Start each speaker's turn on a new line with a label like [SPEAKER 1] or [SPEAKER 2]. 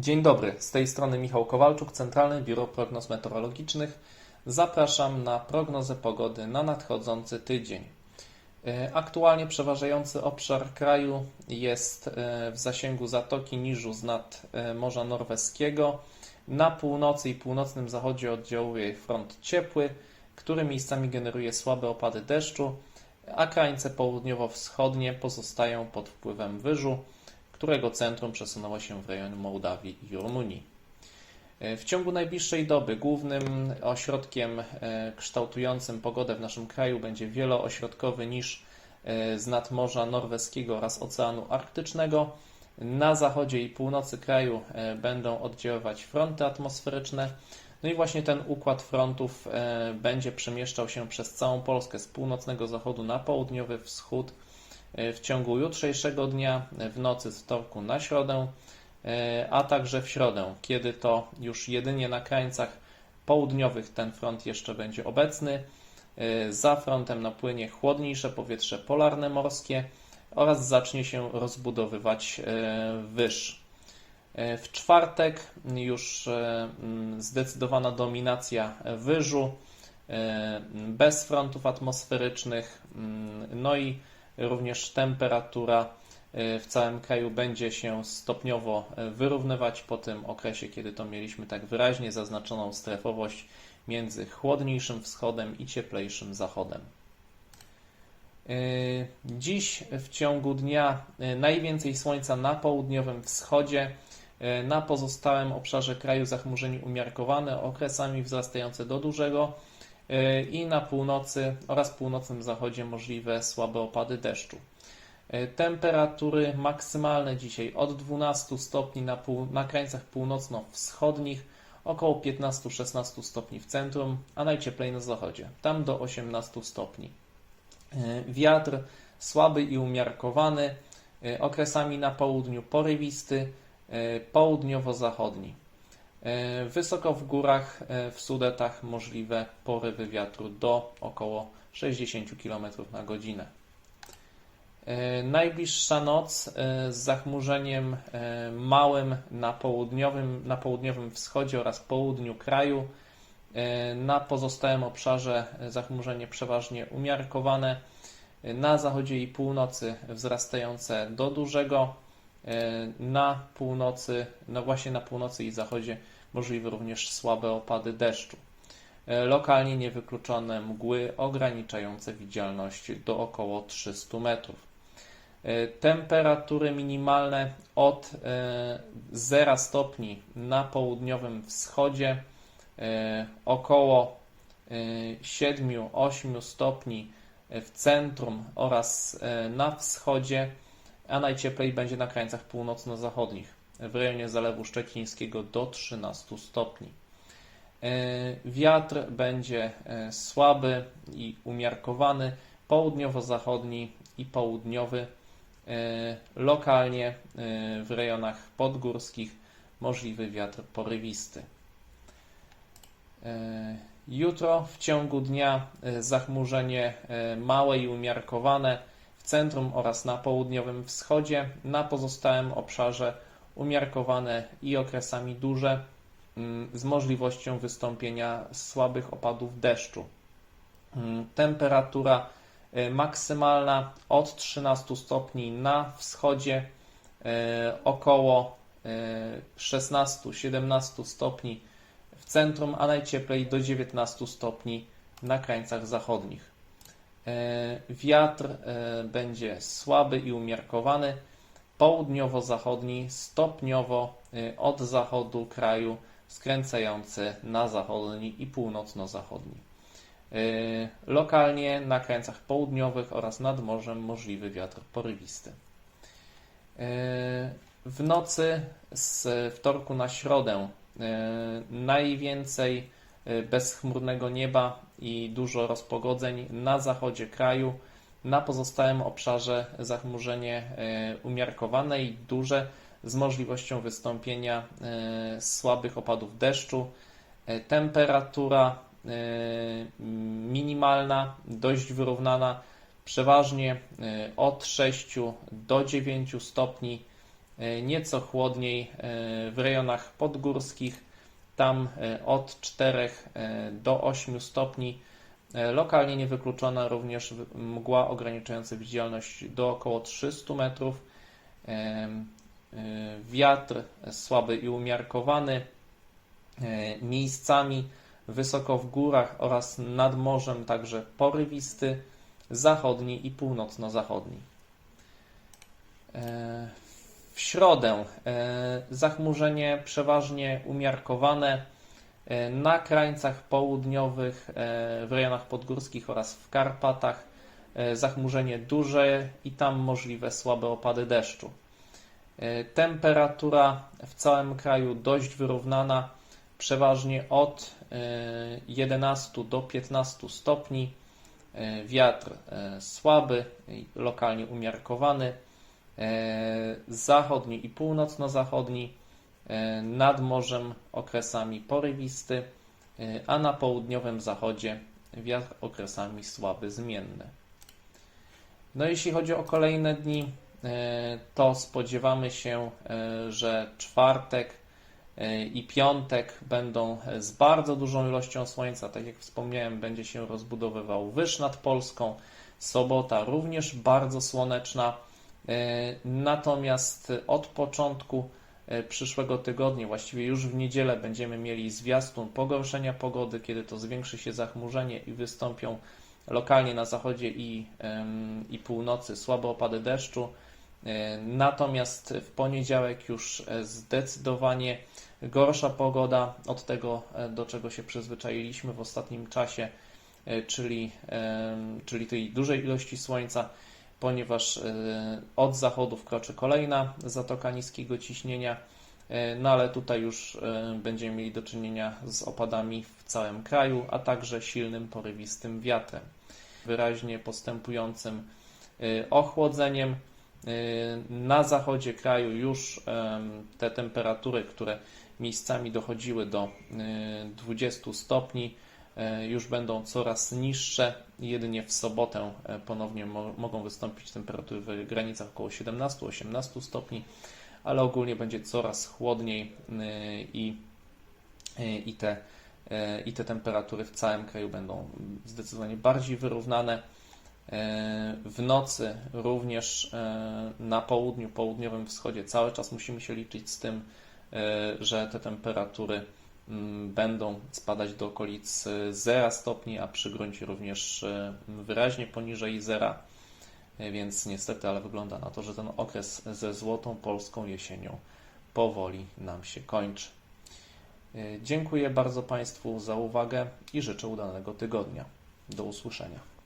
[SPEAKER 1] Dzień dobry, z tej strony Michał Kowalczuk, Centralne Biuro Prognoz Meteorologicznych. Zapraszam na prognozę pogody na nadchodzący tydzień. E, Aktualnie przeważający obszar kraju jest e, w zasięgu Zatoki Niżu z nad e, Morza Norweskiego. Na północy i północnym zachodzie oddziałuje front ciepły, który miejscami generuje słabe opady deszczu, a krańce południowo-wschodnie pozostają pod wpływem wyżu którego centrum przesunęło się w rejon Mołdawii i Rumunii. E, W ciągu najbliższej doby głównym ośrodkiem e, kształtującym pogodę w naszym kraju będzie wieloośrodkowy niż e, z nadmorza norweskiego oraz Oceanu Arktycznego. Na zachodzie i północy kraju będą oddziaływać fronty atmosferyczne. No i właśnie ten układ frontów będzie przemieszczał się przez całą Polskę z północnego zachodu na południowy wschód w ciągu jutrzejszego dnia, e, w nocy z wtorku na środę, e, a także w środę, kiedy to już jedynie na krańcach południowych ten front jeszcze będzie obecny. E, Za frontem napłynie chłodniejsze powietrze polarne morskie oraz zacznie się rozbudowywać e, wyż. E, W czwartek już e, zdecydowana dominacja wyżu, e, bez frontów atmosferycznych, no i również temperatura e, w całym kraju będzie się stopniowo e, wyrównywać po tym okresie, kiedy to mieliśmy tak wyraźnie zaznaczoną strefowość między chłodniejszym wschodem i cieplejszym zachodem. E, Dziś w ciągu dnia najwięcej słońca na południowym wschodzie, na pozostałym obszarze kraju zachmurzenie umiarkowane, okresami wzrastające do dużego i na północy oraz północnym zachodzie możliwe słabe opady deszczu. E, Temperatury maksymalne dzisiaj od 12 stopni na, pół, na krańcach północno-wschodnich, około 15-16 stopni w centrum, a najcieplej na zachodzie, tam do 18 stopni. E, Wiatr słaby i umiarkowany, e, okresami na południu porywisty, e, południowo-zachodni. E, Wysoko w górach, e, w Sudetach możliwe porywy wiatru do około 60 km na godzinę. E, Najbliższa noc z zachmurzeniem małym na południowym, na południowym wschodzie oraz południu kraju. Na pozostałym obszarze zachmurzenie przeważnie umiarkowane. Na zachodzie i północy wzrastające do dużego. E, Na północy, no właśnie na północy i zachodzie możliwe również słabe opady deszczu. E, Lokalnie niewykluczone mgły ograniczające widzialność do około 300 metrów. E, Temperatury minimalne od e, 0 stopni na południowym wschodzie, około e, 7-8 stopni w centrum oraz na wschodzie, a najcieplej będzie na krańcach północno-zachodnich, w rejonie Zalewu Szczecińskiego do 13 stopni. E, Wiatr będzie e, słaby i umiarkowany, południowo-zachodni i południowy. E, Lokalnie w rejonach podgórskich możliwy wiatr porywisty. Jutro w ciągu dnia zachmurzenie małe i umiarkowane centrum oraz na południowym wschodzie, na pozostałym obszarze umiarkowane i okresami duże mm, z możliwością wystąpienia słabych opadów deszczu. Mm, Temperatura e, maksymalna od 13 stopni na wschodzie, e, około e, 16-17 stopni w centrum, a najcieplej do 19 stopni na krańcach zachodnich. E, Wiatr e, będzie słaby i umiarkowany, południowo-zachodni, stopniowo e, od zachodu kraju skręcający na zachodni i północno-zachodni. Lokalnie na krańcach południowych oraz nad morzem możliwy wiatr porywisty. W nocy z wtorku na środę najwięcej bezchmurnego nieba i dużo rozpogodzeń na zachodzie kraju. Na pozostałym obszarze zachmurzenie e, umiarkowane i duże z możliwością wystąpienia e, słabych opadów deszczu. Temperatura minimalna, dość wyrównana, przeważnie od 6 do 9 stopni nieco chłodniej w rejonach podgórskich, tam e, od 4 e, do 8 stopni. E, Lokalnie niewykluczona również mgła ograniczająca widzialność do około 300 metrów. Wiatr słaby i umiarkowany, miejscami wysoko w górach oraz nad morzem także porywisty, zachodni i północno-zachodni. W środę e, zachmurzenie przeważnie umiarkowane e, na krańcach południowych, e, w rejonach podgórskich oraz w Karpatach. Zachmurzenie duże i tam możliwe słabe opady deszczu. Temperatura w całym kraju dość wyrównana, przeważnie od e, 11 do 15 stopni. Wiatr słaby, lokalnie umiarkowany. E, Zachodni i północno-zachodni, e, nad morzem okresami porywisty, e, a na południowym zachodzie wiatr okresami słaby, zmienny. No jeśli chodzi o kolejne dni, to spodziewamy się, że czwartek i piątek będą z bardzo dużą ilością słońca. Tak jak wspomniałem, będzie się rozbudowywał wyż nad Polską. Sobota również bardzo słoneczna. E, Natomiast od początku e, przyszłego tygodnia, właściwie już w niedzielę, będziemy mieli zwiastun pogorszenia pogody, kiedy to zwiększy się zachmurzenie i wystąpią lokalnie na zachodzie i, i północy słabe opady deszczu. E, Natomiast w poniedziałek już zdecydowanie gorsza pogoda od tego, do czego się przyzwyczailiśmy w ostatnim czasie, czyli, czyli tej dużej ilości słońca, ponieważ e, od zachodu wkroczy kolejna zatoka niskiego ciśnienia, e, no ale tutaj już e, będziemy mieli do czynienia z opadami w całym kraju, a także silnym porywistym wiatrem, wyraźnie postępującym ochłodzeniem. Na zachodzie kraju już te temperatury, które miejscami dochodziły do e, 20 stopni, już będą coraz niższe. Jedynie w sobotę e, ponownie mo mogą wystąpić temperatury w granicach około 17-18 stopni, ale ogólnie będzie coraz chłodniej e, i, e, i, te, e, i te temperatury w całym kraju będą zdecydowanie bardziej wyrównane. E, W nocy również e, na południu, południowym wschodzie cały czas musimy się liczyć z tym, e, że te temperatury będą spadać do okolic e, 0 stopni, a przy gruncie również e, wyraźnie poniżej zera. E, Więc niestety, ale wygląda na to, że ten okres ze złotą polską jesienią powoli nam się kończy. E, Dziękuję bardzo Państwu za uwagę i życzę udanego tygodnia. Do usłyszenia.